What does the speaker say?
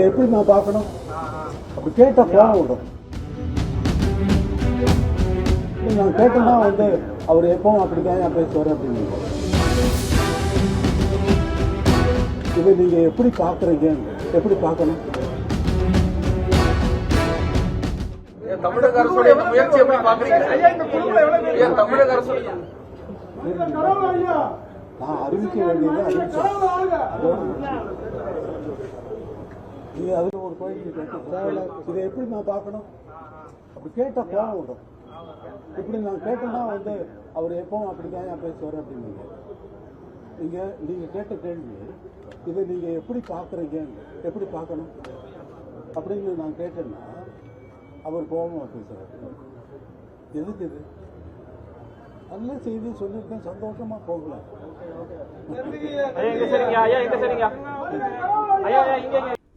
இதை எப்படி நான் பார்க்கணும்? அப்படி கேட்ட கோவம் விடும் நான் கேட்டேன்னா வந்து அவர் எப்பவும் அப்படிதான் என் பேசுவார் அப்படின்னு இதை நீங்க எப்படி பார்க்குறீங்க? எப்படி பார்க்கணும்? தமிழக அரசுடைய இந்த முயற்சி எப்படி பாக்குறீங்க ஏன் தமிழக அரசு நான் அறிவிக்க வேண்டியதை அறிவிச்சேன். இது அதில் ஒரு கோயில் கேட்டு இதை எப்படி நான் பார்க்கணும்? அப்படி கேட்டால் கோவம் விடும் இப்படி நான் கேட்டேன்னா வந்து அவர் எப்பவும் அப்படிதான் என் பேசுவார் அப்படின்னு நீங்க நீங்க கேட்ட கேள்வி இதை நீங்க எப்படி பார்க்குறீங்க? எப்படி பார்க்கணும்? அப்படின்னு நான் கேட்டேன்னா அவர் கோபமா பேசுறாரு எதுக்கு இது? நல்ல செய்தி சொல்லியிருக்கேன் சந்தோஷமா போகலாம்